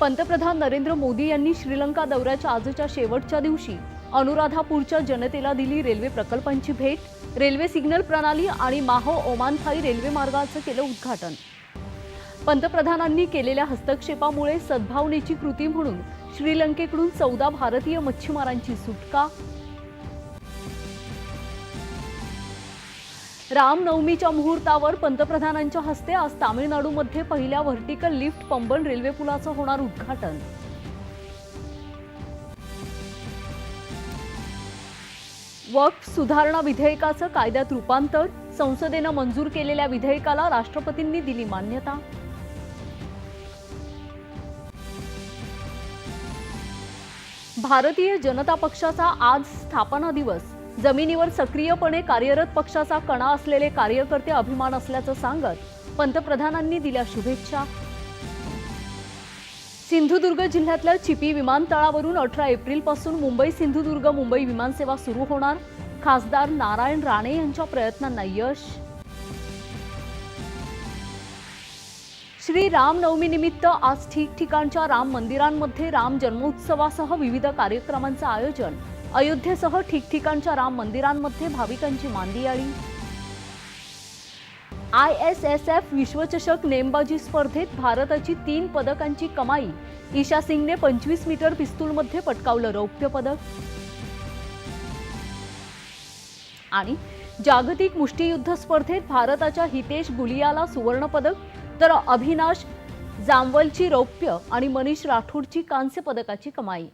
पंतप्रधान नरेंद्र मोदी यांनी श्रीलंका दौऱ्याच्या आजच्या शेवटच्या दिवशी अनुराधापूरच्या जनतेला दिली रेल्वे प्रकल्पांची भेट रेल्वे सिग्नल प्रणाली आणि माहो ओमानथाई रेल्वे मार्गाचं केलं उद्घाटन. पंतप्रधानांनी केलेल्या हस्तक्षेपामुळे सद्भावनेची कृती म्हणून श्रीलंकेकडून चौदा भारतीय मच्छीमारांची सुटका रामनवमीच्या मुहूर्तावर पंतप्रधानांच्या हस्ते आज तामिळनाडूमध्ये पहिल्या व्हर्टिकल लिफ्ट पंबन रेल्वे पुलाचं होणार उद्घाटन. वक्फ सुधारणा विधेयकाचं कायद्यात रूपांतर संसदेनं मंजूर केलेल्या विधेयकाला राष्ट्रपतींनी दिली मान्यता. भारतीय जनता पक्षाचा आज स्थापना दिवस. जमिनीवर सक्रियपणे कार्यरत पक्षाचा कणा असलेले कार्यकर्ते अभिमान असल्याचं सांगत पंतप्रधानांनी दिल्या शुभेच्छा. सिंधुदुर्ग जिल्ह्यातल्या चिपी विमानतळावरून अठरा एप्रिलपासून मुंबई सिंधुदुर्ग मुंबई विमानसेवा सुरू होणार. खासदार नारायण राणे यांच्या प्रयत्नांना यश. श्री रामनवमीनिमित्त आज ठिकठिकाणच्या राम मंदिरांमध्ये राम जन्मोत्सवासह विविध कार्यक्रमांचं आयोजन. अयोध्येसह ठिकठिकाणच्या राम मंदिरांमध्ये भाविकांची मांदियाळी आय एस एस एफ विश्वचषक नेमबाजी स्पर्धेत भारताची तीन पदकांची कमाई. ईशा सिंगने पंचवीस मीटर पिस्तूलमध्ये पटकावलं रौप्य पदक. आणि जागतिक मुष्टियुद्ध स्पर्धेत भारताच्या हितेश गुलियाला सुवर्णपदक तर अभिनाश जामवलची रौप्य आणि मनीष राठोडची कांस्य पदकाची कमाई.